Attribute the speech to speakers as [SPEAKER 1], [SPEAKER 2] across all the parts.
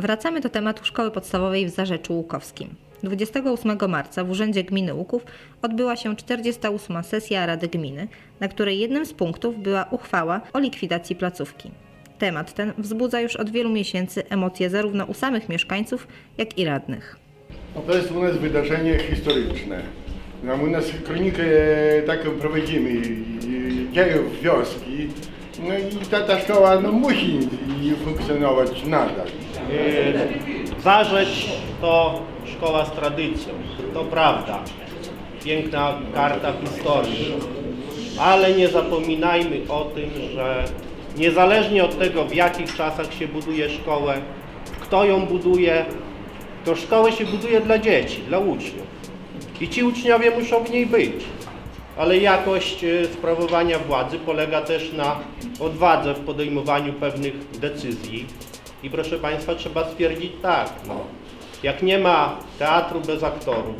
[SPEAKER 1] Wracamy do tematu szkoły podstawowej w Zarzeczu Łukowskim. 28 marca w Urzędzie Gminy Łuków odbyła się 48. sesja Rady Gminy, na której jednym z punktów była uchwała o likwidacji placówki. Temat ten wzbudza już od wielu miesięcy emocje zarówno u samych mieszkańców, jak i radnych.
[SPEAKER 2] No to jest u nas wydarzenie historyczne. No, u nas kronikę e, taką prowadzimy dziejów wioski. No i ta, ta szkoła no, musi funkcjonować nadal.
[SPEAKER 3] Yy, Zarzeć to szkoła z tradycją, to prawda. Piękna karta historii. Ale nie zapominajmy o tym, że niezależnie od tego, w jakich czasach się buduje szkołę, kto ją buduje, to szkołę się buduje dla dzieci, dla uczniów. I ci uczniowie muszą w niej być. Ale jakość e, sprawowania władzy polega też na odwadze w podejmowaniu pewnych decyzji. I proszę Państwa, trzeba stwierdzić tak, no, jak nie ma teatru bez aktorów,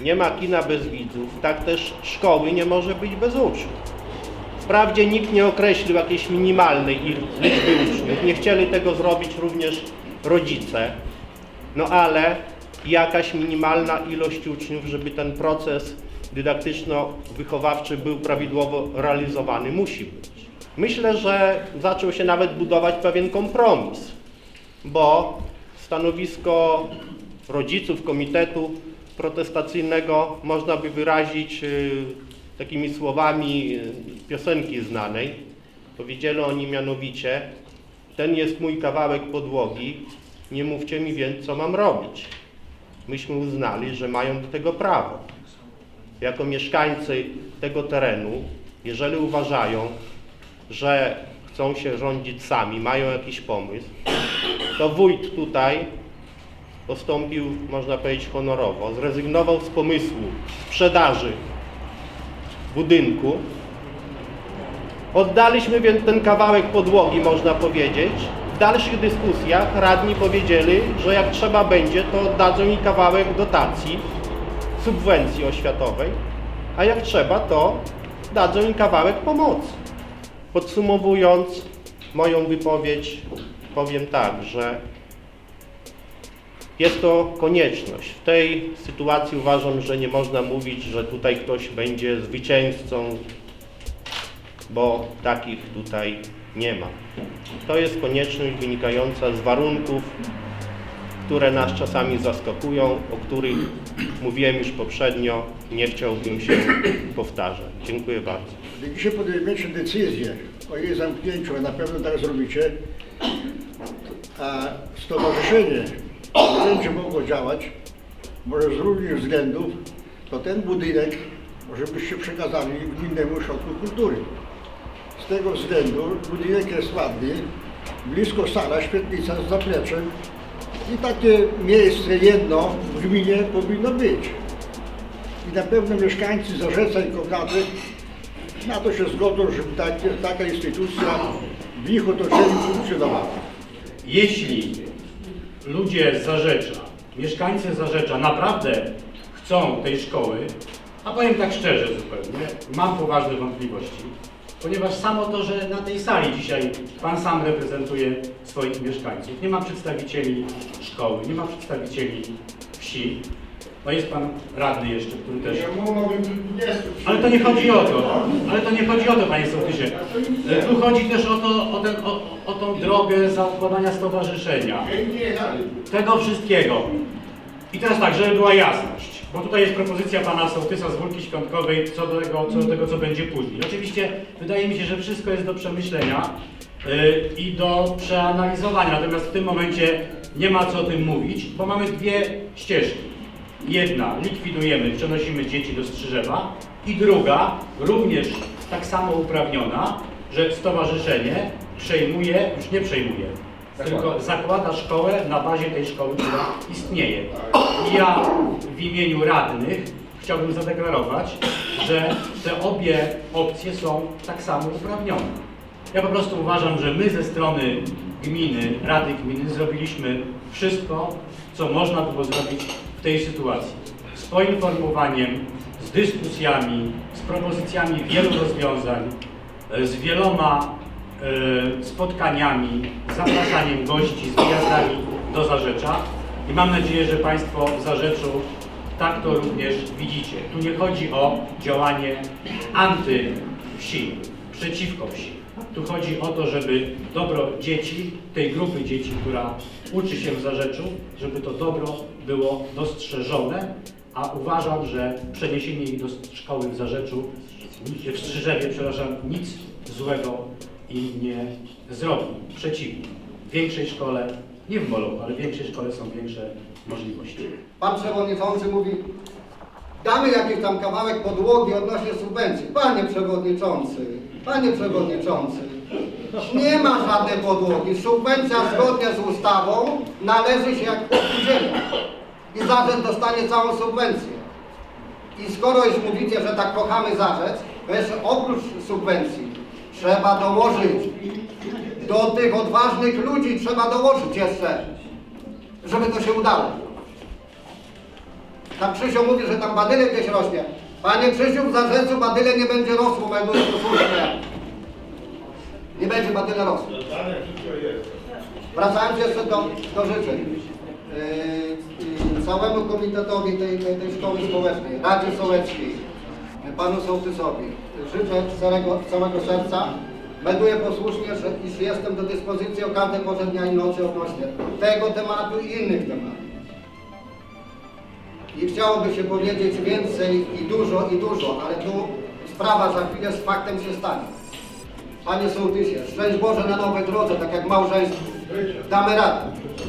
[SPEAKER 3] nie ma kina bez widzów, tak też szkoły nie może być bez uczniów. Wprawdzie nikt nie określił jakiejś minimalnej liczby uczniów, nie chcieli tego zrobić również rodzice, no ale jakaś minimalna ilość uczniów, żeby ten proces dydaktyczno-wychowawczy był prawidłowo realizowany, musi być. Myślę, że zaczął się nawet budować pewien kompromis, bo stanowisko rodziców komitetu protestacyjnego można by wyrazić y, takimi słowami y, piosenki znanej. Powiedzieli oni mianowicie, ten jest mój kawałek podłogi, nie mówcie mi więc, co mam robić. Myśmy uznali, że mają do tego prawo. Jako mieszkańcy tego terenu, jeżeli uważają, że chcą się rządzić sami, mają jakiś pomysł, to wójt tutaj postąpił, można powiedzieć, honorowo, zrezygnował z pomysłu sprzedaży budynku. Oddaliśmy więc ten kawałek podłogi, można powiedzieć. W dalszych dyskusjach radni powiedzieli, że jak trzeba będzie, to oddadzą mi kawałek dotacji, subwencji oświatowej, a jak trzeba, to dadzą mi kawałek pomocy. Podsumowując moją wypowiedź, powiem tak, że jest to konieczność. W tej sytuacji uważam, że nie można mówić, że tutaj ktoś będzie zwycięzcą, bo takich tutaj nie ma. To jest konieczność wynikająca z warunków, które nas czasami zaskakują, o których mówiłem już poprzednio, nie chciałbym się powtarzać. Dziękuję bardzo.
[SPEAKER 2] Gdy dzisiaj podejmiecie decyzję o jej zamknięciu, a na pewno tak zrobicie, a stowarzyszenie nie będzie mogło działać, może z różnych względów, to ten budynek może byście przekazali Gminnemu Ośrodku Kultury. Z tego względu budynek jest ładny, blisko sala, świetlica z zapleczem i takie miejsce jedno w gminie powinno być. I na pewno mieszkańcy Zarzeca i Kognaty na to się zgodzą, żeby takie, taka instytucja w ich otoczeniu funkcjonowała.
[SPEAKER 4] Jeśli ludzie z Zarzecza, mieszkańcy Zarzecza naprawdę chcą tej szkoły, a powiem tak szczerze zupełnie, mam poważne wątpliwości, ponieważ samo to, że na tej sali dzisiaj Pan sam reprezentuje swoich mieszkańców, nie ma przedstawicieli szkoły, nie ma przedstawicieli wsi, no jest Pan radny jeszcze, który też ale to nie chodzi o to. Ale to nie chodzi o to, panie sołtysie. E, Tu chodzi też o, to, o, ten, o, o tą drogę zaukładania stowarzyszenia. Tego wszystkiego. I teraz tak, żeby była jasność, bo tutaj jest propozycja pana sołtysa z Wólki Świątkowej co do tego, co, do tego, co będzie później. Oczywiście wydaje mi się, że wszystko jest do przemyślenia y, i do przeanalizowania, natomiast w tym momencie nie ma co o tym mówić, bo mamy dwie ścieżki. Jedna, likwidujemy, przenosimy dzieci do Strzyżewa i druga, również tak samo uprawniona, że stowarzyszenie przejmuje, już nie przejmuje, tylko zakłada szkołę na bazie tej szkoły, która istnieje. I ja w imieniu radnych chciałbym zadeklarować, że te obie opcje są tak samo uprawnione. Ja po prostu uważam, że my ze strony gminy, Rady Gminy zrobiliśmy wszystko, co można było zrobić w tej sytuacji. Z poinformowaniem, z dyskusjami, z propozycjami wielu rozwiązań, e, z wieloma e, spotkaniami, zapraszaniem gości, z wyjazdami do Zarzecza i mam nadzieję, że Państwo w Zarzeczu tak to również widzicie. Tu nie chodzi o działanie anty-wsi, przeciwko wsi. Tu chodzi o to, żeby dobro dzieci, tej grupy dzieci, która uczy się w Zarzeczu, żeby to dobro było dostrzeżone, a uważam, że przeniesienie ich do szkoły w Zarzeczu, w Strzyżewie, przepraszam, nic złego im nie zrobi. Przeciwnie, w większej szkole, nie w Molochu, ale w większej szkole są większe możliwości.
[SPEAKER 5] Pan przewodniczący mówi, damy jakiś tam kawałek podłogi odnośnie subwencji. Panie przewodniczący, panie przewodniczący, nie ma żadnej podłogi. Subwencja zgodnie z ustawą należy się jak spółdzielnia. I zarzec dostanie całą subwencję. I skoro już mówicie, że tak kochamy zarzec, to jeszcze oprócz subwencji trzeba dołożyć do tych odważnych ludzi trzeba dołożyć jeszcze, żeby to się udało. Tam Krzysiu mówi, że tam badyle gdzieś rośnie. Panie Krzysiu, w Zarzecu badyle nie będzie rosło, bo słuszne. Nie będzie badyle rosło. Wracając jeszcze do, do życzeń. Yy, yy, całemu komitetowi tej, tej, tej szkoły społecznej, Radzie Sołeckiej, panu sołtysowi, życzę całego, całego serca. Melduję posłusznie, że iż jestem do dyspozycji o każdej porze dnia i nocy odnośnie tego tematu i innych tematów. I chciałoby się powiedzieć więcej i dużo i dużo, ale tu sprawa za chwilę z faktem się stanie. Panie sołtysie, szczęść Boże na nowej drodze, tak jak małżeństwo. Damy radę.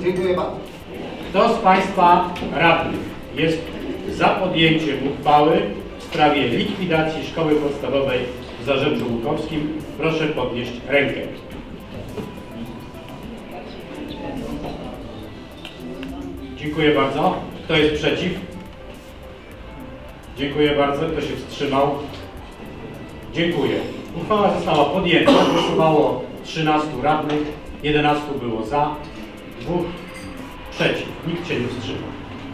[SPEAKER 5] Dziękuję bardzo.
[SPEAKER 4] Kto z Państwa radnych jest za podjęciem uchwały w sprawie likwidacji szkoły podstawowej w Zarzeczu Łukowskim? Proszę podnieść rękę. Dziękuję bardzo. Kto jest przeciw? Dziękuję bardzo. Kto się wstrzymał? Dziękuję. Uchwała została podjęta. Głosowało 13 radnych, 11 było za, 2 przeciw. Nikt się nie wstrzymał.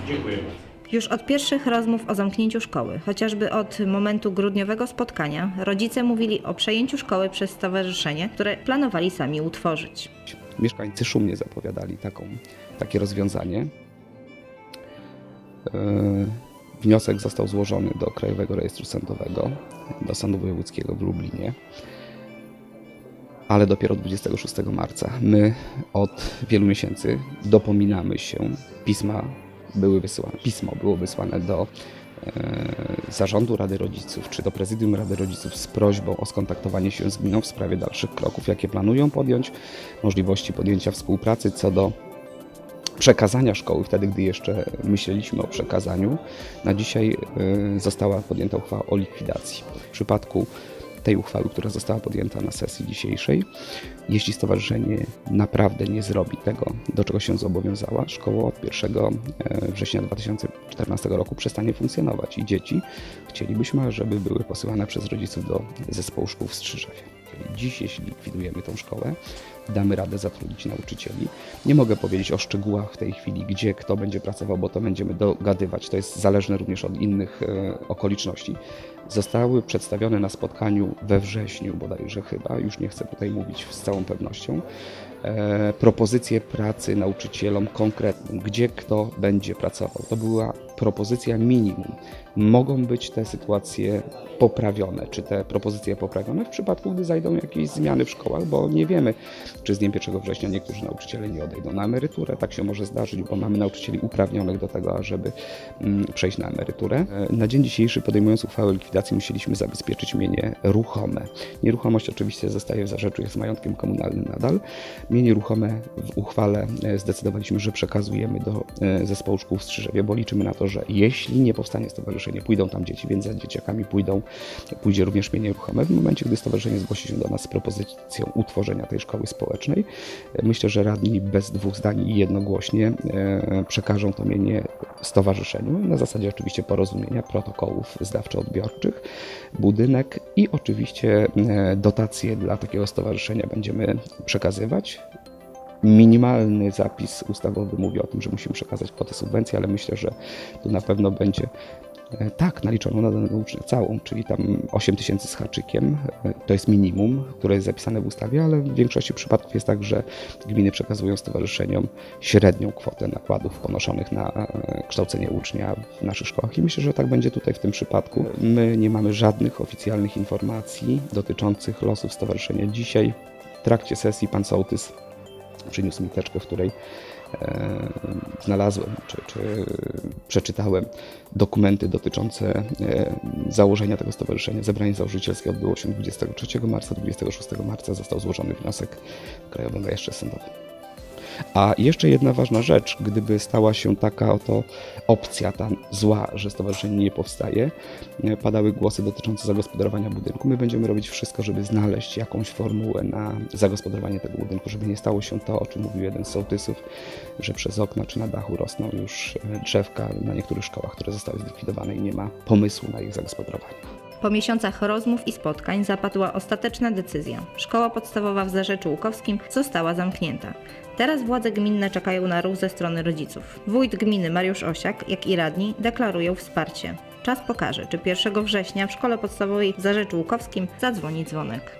[SPEAKER 4] Dziękuję bardzo.
[SPEAKER 1] Już od pierwszych rozmów o zamknięciu szkoły, chociażby od momentu grudniowego spotkania, rodzice mówili o przejęciu szkoły przez stowarzyszenie, które planowali sami utworzyć.
[SPEAKER 6] Mieszkańcy szumnie zapowiadali taką, takie rozwiązanie. Yy, Wniosek został złożony do Krajowego Rejestru Sądowego, do Sądu Wojewódzkiego w Lublinie, ale dopiero 26 marca. My od wielu miesięcy dopominamy się, pisma były wysyłane, pismo było wysłane do e, zarządu Rady Rodziców czy do prezydium Rady Rodziców z prośbą o skontaktowanie się z gminą w sprawie dalszych kroków, jakie planują podjąć, możliwości podjęcia współpracy co do przekazania szkoły, wtedy gdy jeszcze myśleliśmy o przekazaniu. Na dzisiaj y, została podjęta uchwała o likwidacji. W przypadku tej uchwały, która została podjęta na sesji dzisiejszej, jeśli stowarzyszenie naprawdę nie zrobi tego, do czego się zobowiązała, szkoła od 1 września 2014 roku przestanie funkcjonować i dzieci chcielibyśmy, żeby były posyłane przez rodziców do zespołu szkół w Strzyżewie. Dziś, jeśli likwidujemy tą szkołę, damy radę zatrudnić nauczycieli. Nie mogę powiedzieć o szczegółach w tej chwili, gdzie kto będzie pracował, bo to będziemy dogadywać. To jest zależne również od innych e, okoliczności. Zostały przedstawione na spotkaniu we wrześniu bodajże chyba, już nie chcę tutaj mówić z całą pewnością, e, propozycje pracy nauczycielom konkretnym, gdzie kto będzie pracował. To była propozycja minimum. Mogą być te sytuacje poprawione, czy te propozycje poprawione w przypadku, gdy zajdą jakieś zmiany w szkołach, bo nie wiemy, czy z dniem 1 września niektórzy nauczyciele nie odejdą na emeryturę. Tak się może zdarzyć, bo mamy nauczycieli uprawnionych do tego, ażeby mm, przejść na emeryturę. E, Na dzień dzisiejszy, podejmując uchwałę likwidacji, musieliśmy zabezpieczyć mienie ruchome. Nieruchomość oczywiście zostaje w zarzeczu, jest majątkiem komunalnym nadal. Mienie ruchome w uchwale e, zdecydowaliśmy, że przekazujemy do e, zespołu szkół w Strzyżewie, bo liczymy na to, że jeśli nie powstanie stowarzyszenie, pójdą tam dzieci, więc za dzieciakami pójdą, pójdzie również mienie ruchome. W momencie, gdy stowarzyszenie zgłosi się do nas z propozycją utworzenia tej szkoły społecznej, e, myślę, że radni bez dwóch zdań i jednogłośnie przekażą to mienie stowarzyszeniu na zasadzie oczywiście porozumienia, protokołów zdawczo-odbiorczych, budynek i oczywiście e, dotacje dla takiego stowarzyszenia będziemy przekazywać. Minimalny zapis ustawowy mówi o tym, że musimy przekazać kwotę subwencji, ale myślę, że tu na pewno będzie Tak, naliczoną na danego ucznia całą, czyli tam 8 tysięcy z haczykiem. E, To jest minimum, które jest zapisane w ustawie, ale w większości przypadków jest tak, że gminy przekazują stowarzyszeniom średnią kwotę nakładów ponoszonych na e, kształcenie ucznia w naszych szkołach i myślę, że tak będzie tutaj w tym przypadku. My nie mamy żadnych oficjalnych informacji dotyczących losów stowarzyszenia. Dzisiaj w trakcie sesji pan sołtys przyniósł mi teczkę, w której e, znalazłem czy, czy przeczytałem dokumenty dotyczące e, założenia tego stowarzyszenia. Zebranie założycielskie odbyło się 23 marca, 26 marca został złożony wniosek w Krajowym Rejestrze Sądowym. A jeszcze jedna ważna rzecz, gdyby stała się taka oto opcja, ta zła, że stowarzyszenie nie powstaje, e, padały głosy dotyczące zagospodarowania budynku. My będziemy robić wszystko, żeby znaleźć jakąś formułę na zagospodarowanie tego budynku, żeby nie stało się to, o czym mówił jeden z sołtysów, że przez okna czy na dachu rosną już e, drzewka na niektórych szkołach, które zostały zlikwidowane i nie ma pomysłu na ich zagospodarowanie.
[SPEAKER 1] Po miesiącach rozmów i spotkań zapadła ostateczna decyzja. Szkoła podstawowa w Zarzeczu Łukowskim została zamknięta. Teraz władze gminne czekają na ruch ze strony rodziców. Wójt gminy Mariusz Osiak, jak i radni deklarują wsparcie. Czas pokaże, czy 1 września w szkole podstawowej w Zarzeczu Łukowskim zadzwoni dzwonek.